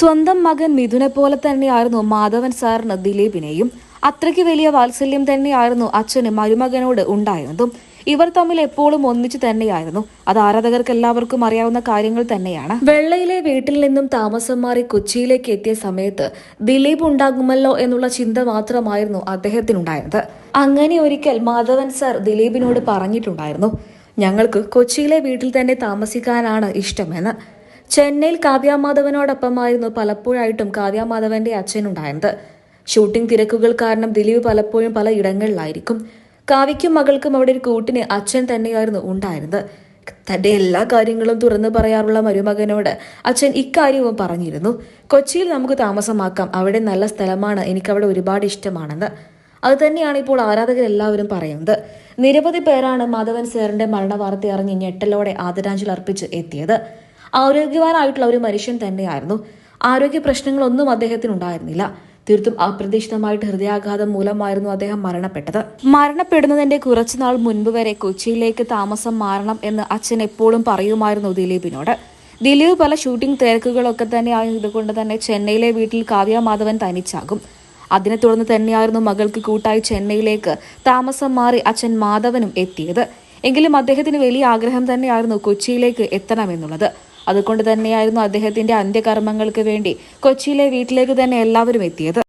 സ്വന്തം മകൻ മിഥുനെ പോലെ തന്നെയായിരുന്നു മാധവൻ സാറിന് ദിലീപിനെയും. അത്രയ്ക്ക് വലിയ വാത്സല്യം തന്നെയായിരുന്നു അച്ഛന് മരുമകനോട് ഉണ്ടായിരുന്നതും. ഇവർ തമ്മിൽ എപ്പോഴും ഒന്നിച്ചു തന്നെയായിരുന്നു. അത് ആരാധകർക്ക് എല്ലാവർക്കും അറിയാവുന്ന കാര്യങ്ങൾ തന്നെയാണ്. വെള്ളയിലെ വീട്ടിൽ നിന്നും താമസം മാറി കൊച്ചിയിലേക്ക് എത്തിയ സമയത്ത് ദിലീപ് ഉണ്ടാകുമല്ലോ എന്നുള്ള ചിന്ത മാത്രമായിരുന്നു അദ്ദേഹത്തിനുണ്ടായിരുന്നത്. അങ്ങനെ ഒരിക്കൽ മാധവൻ സാർ ദിലീപിനോട് പറഞ്ഞിട്ടുണ്ടായിരുന്നു ഞങ്ങൾക്ക് കൊച്ചിയിലെ വീട്ടിൽ തന്നെ താമസിക്കാനാണ് ഇഷ്ടമെന്ന്. ചെന്നൈയിൽ കാവ്യാമാധവനോടൊപ്പമായിരുന്നു പലപ്പോഴായിട്ടും കാവ്യാമാധവന്റെ അച്ഛനുണ്ടായിരുന്നത് ഷൂട്ടിംഗ് തിരക്കുകൾ കാരണം ദിലീപ് പലപ്പോഴും പല ഇടങ്ങളിലായിരിക്കും. കാവ്യയ്ക്കും മകൾക്കും അവിടെ ഒരു കൂട്ടിന് അച്ഛൻ തന്നെയായിരുന്നു ഉണ്ടായിരുന്നത്. തന്റെ എല്ലാ കാര്യങ്ങളും തുറന്നു പറയാറുള്ള മരുമകനോട് അച്ഛൻ ഇക്കാര്യവും പറഞ്ഞിരുന്നു. കൊച്ചിയിൽ നമുക്ക് താമസമാക്കാം. അവിടെ നല്ല സ്ഥലമാണ്. എനിക്ക് അവിടെ ഒരുപാട് ഇഷ്ടമാണെന്ന്. അത് തന്നെയാണ് ഇപ്പോൾ ആരാധകരെല്ലാവരും പറയുന്നത്. നിരവധി പേരാണ് മാധവൻ സാറിന്റെ മരണവാർത്ത അറിഞ്ഞ് ഞെട്ടലോടെ ആദരാഞ്ജലി അർപ്പിച്ച് എത്തിയത്. ആരോഗ്യവാനായിട്ടുള്ള ഒരു മനുഷ്യൻ തന്നെയായിരുന്നു. ആരോഗ്യ പ്രശ്നങ്ങളൊന്നും അദ്ദേഹത്തിന് ഉണ്ടായിരുന്നില്ല തീർത്തും അപ്രതീക്ഷിതമായിട്ട് ഹൃദയാഘാതം മൂലമായിരുന്നു അദ്ദേഹം മരണപ്പെട്ടത്. മരണപ്പെടുന്നതിന്റെ കുറച്ചുനാൾ മുൻപ് വരെ കൊച്ചിയിലേക്ക് താമസം മാറണം എന്ന് അച്ഛൻ എപ്പോഴും പറയുമായിരുന്നു ദിലീപിനോട്. ദിലീപ് പല ഷൂട്ടിംഗ് തിരക്കുകളൊക്കെ തന്നെ ആയതുകൊണ്ട് തന്നെ ചെന്നൈയിലെ വീട്ടിൽ കാവ്യ മാധവൻ തനിച്ചാകും. അതിനെ തുടർന്ന് തന്നെയായിരുന്നു മകൾക്ക് കൂട്ടായി ചെന്നൈയിലേക്ക് താമസം മാറി അച്ഛൻ മാധവനും എത്തിയത്. എങ്കിലും അദ്ദേഹത്തിന് വലിയ ആഗ്രഹം തന്നെയായിരുന്നു കൊച്ചിയിലേക്ക് എത്തണമെന്നുള്ളത്. അതുകൊണ്ട് തന്നെയായിരുന്നു അദ്ദേഹത്തിന്റെ അന്ത്യകർമ്മങ്ങൾക്ക് വേണ്ടി കൊച്ചിയിലെ വീട്ടിലേക്ക് തന്നെ എല്ലാവരും എത്തിയത്.